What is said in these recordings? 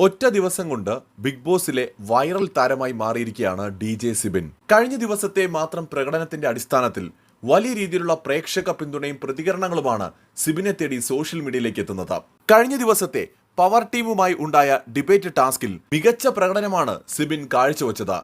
ഒറ്റ ദിവസം കൊണ്ട് ബിഗ് ബോസിലെ വൈറൽ താരമായി മാറിയിരിക്കുകയാണ് ഡി ജെ സിബിൻ. കഴിഞ്ഞ ദിവസത്തെ മാത്രം പ്രകടനത്തിന്റെ അടിസ്ഥാനത്തിൽ വലിയ രീതിയിലുള്ള പ്രേക്ഷക പിന്തുണയും പ്രതികരണങ്ങളുമാണ് സിബിനെ തേടി സോഷ്യൽ മീഡിയയിലേക്ക് എത്തുന്നത്. കഴിഞ്ഞ ദിവസത്തെ പവർ ടീമുമായി ഉണ്ടായ ഡിബേറ്റ് ടാസ്കിൽ മികച്ച പ്രകടനമാണ് സിബിൻ കാഴ്ചവെച്ചത്.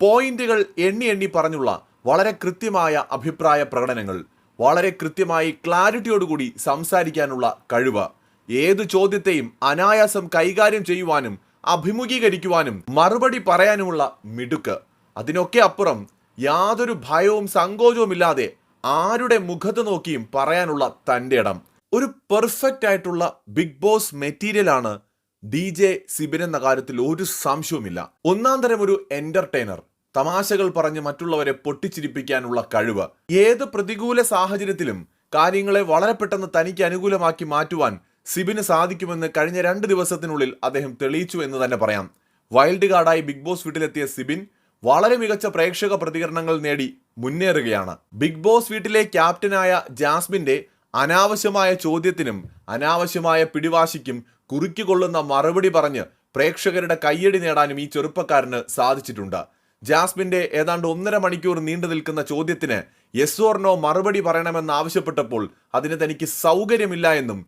പോയിന്റുകൾ എണ്ണി എണ്ണി പറഞ്ഞുള്ള വളരെ കൃത്യമായ അഭിപ്രായ പ്രകടനങ്ങൾ വളരെ കൃത്യമായി ക്ലാരിറ്റിയോടുകൂടി സംസാരിക്കാനുള്ള കഴിവ്. ഏത് ചോദ്യത്തെയും അനായാസം കൈകാര്യം ചെയ്യുവാനും അഭിമുഖീകരിക്കുവാനും മറുപടി പറയാനുമുള്ള മിടുക്ക്. അതിനൊക്കെ അപ്പുറം യാതൊരു ഭയവും സങ്കോചവും ഇല്ലാതെ ആരുടെ മുഖത്ത് നോക്കിയും പറയാനുള്ള തന്റെ ഇടം. ഒരു പെർഫെക്റ്റ് ആയിട്ടുള്ള ബിഗ് ബോസ് മെറ്റീരിയലാണ് ഡി ജെ സിബിൻ എന്ന കാര്യത്തിൽ ഒരു സംശയവുമില്ല. ഒന്നാം തരം ഒരു എന്റർടൈനർ തമാശകൾ പറഞ്ഞ് മറ്റുള്ളവരെ പൊട്ടിച്ചിരിപ്പിക്കാനുള്ള കഴിവ്. ഏത് പ്രതികൂല സാഹചര്യത്തിലും കാര്യങ്ങളെ വളരെ പെട്ടെന്ന് തനിക്ക് അനുകൂലമാക്കി മാറ്റുവാൻ സിബിന് സാധിക്കുമെന്ന് കഴിഞ്ഞ രണ്ട് ദിവസത്തിനുള്ളിൽ അദ്ദേഹം തെളിയിച്ചു എന്ന് തന്നെ പറയാം. വൈൽഡ് കാർഡായി ബിഗ് ബോസ് വീട്ടിലെത്തിയ സിബിൻ വളരെ മികച്ച പ്രേക്ഷക പ്രതികരണങ്ങൾ നേടി മുന്നേറുകയാണ്. ബിഗ് ബോസ് വീട്ടിലെ ക്യാപ്റ്റനായ ജാസ്മിന്റെ അനാവശ്യമായ ചോദ്യത്തിനും അനാവശ്യമായ പിടിവാശിക്കും കുറുക്കിക്കൊള്ളുന്ന മറുപടി പറഞ്ഞ് പ്രേക്ഷകരുടെ കയ്യടി നേടാനും ഈ ചെറുപ്പക്കാരന് സാധിച്ചിട്ടുണ്ട്. ജാസ്മിന്റെ ഏതാണ്ട് ഒന്നര മണിക്കൂർ നീണ്ടു നിൽക്കുന്ന ചോദ്യത്തിന് യെസ് ഓർ നോ മറുപടി പറയണമെന്ന് ആവശ്യപ്പെട്ടപ്പോൾ അതിന് തനിക്ക് സൗകര്യമില്ല എന്നും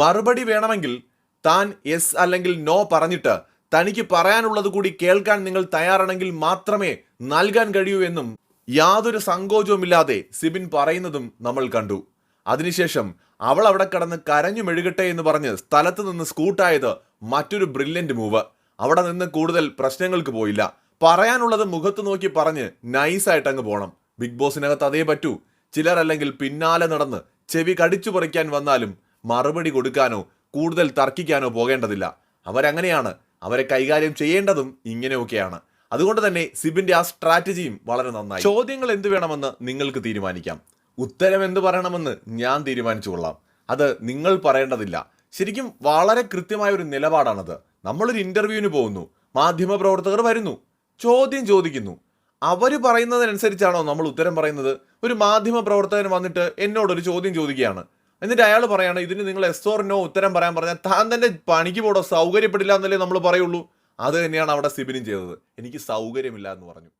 മറുപടി വേണമെങ്കിൽ താൻ യെസ് അല്ലെങ്കിൽ നോ പറഞ്ഞിട്ട് തനിക്ക് പറയാനുള്ളത് കൂടി കേൾക്കാൻ നിങ്ങൾ തയ്യാറാണെങ്കിൽ മാത്രമേ നൽകാൻ കഴിയൂ എന്നും യാതൊരു സങ്കോചവുമില്ലാതെ സിബിൻ പറയുന്നതും നമ്മൾ കണ്ടു. അതിനുശേഷം അവൾ അവിടെ കടന്ന് കരഞ്ഞു മെഴുകട്ടെ എന്ന് പറഞ്ഞ് സ്ഥലത്ത് നിന്ന് സ്കൂട്ടായത് മറ്റൊരു ബ്രില്യന്റ് മൂവ്. അവിടെ നിന്ന് കൂടുതൽ പ്രശ്നങ്ങൾക്ക് പോയില്ല. പറയാനുള്ളത് മുഖത്ത് നോക്കി പറഞ്ഞ് നൈസായിട്ട് അങ്ങ് പോകണം ബിഗ് ബോസിനകത്ത് അതേ പറ്റൂ. ചിലരല്ലെങ്കിൽ പിന്നാലെ നടന്ന് ചെവി കടിച്ചു പറിക്കാൻ വന്നാലും മറുപടി കൊടുക്കാനോ കൂടുതൽ തർക്കിക്കാനോ പോകേണ്ടതില്ല. അവരങ്ങനെയാണ്. അവരെ കൈകാര്യം ചെയ്യേണ്ടതും ഇങ്ങനെയൊക്കെയാണ്. അതുകൊണ്ട് തന്നെ സിബിന്റെ ആ സ്ട്രാറ്റജിയും വളരെ നന്നായി. ചോദ്യങ്ങൾ എന്ത് വേണമെന്ന് നിങ്ങൾക്ക് തീരുമാനിക്കാം. ഉത്തരം എന്ത് പറയണമെന്ന് ഞാൻ തീരുമാനിച്ചു കൊള്ളാം. അത് നിങ്ങൾ പറയേണ്ടതില്ല. ശരിക്കും വളരെ കൃത്യമായ ഒരു നിലപാടാണത്. നമ്മളൊരു ഇന്റർവ്യൂവിന് പോകുന്നു. മാധ്യമപ്രവർത്തകർ വരുന്നു. ചോദ്യം ചോദിക്കുന്നു. അവർ പറയുന്നതിനനുസരിച്ചാണോ നമ്മൾ ഉത്തരം പറയുന്നത്? ഒരു മാധ്യമ പ്രവർത്തകൻ വന്നിട്ട് എന്നോടൊരു ചോദ്യം ചോദിക്കുകയാണ്. എന്നിട്ട് അയാൾ പറയാണ് ഇതിന് നിങ്ങൾ എസ് ഓർ നോ ഉത്തരം പറയാൻ പറഞ്ഞാൽ താൻ തന്നെ പണിക്ക് പോടോ സൗകര്യപ്പെടില്ല എന്നല്ലേ നമ്മൾ പറയുള്ളൂ. അത് തന്നെയാണ് അവിടെ സിബിനും ചെയ്തത്. എനിക്ക് സൗകര്യമില്ല എന്ന് പറഞ്ഞു.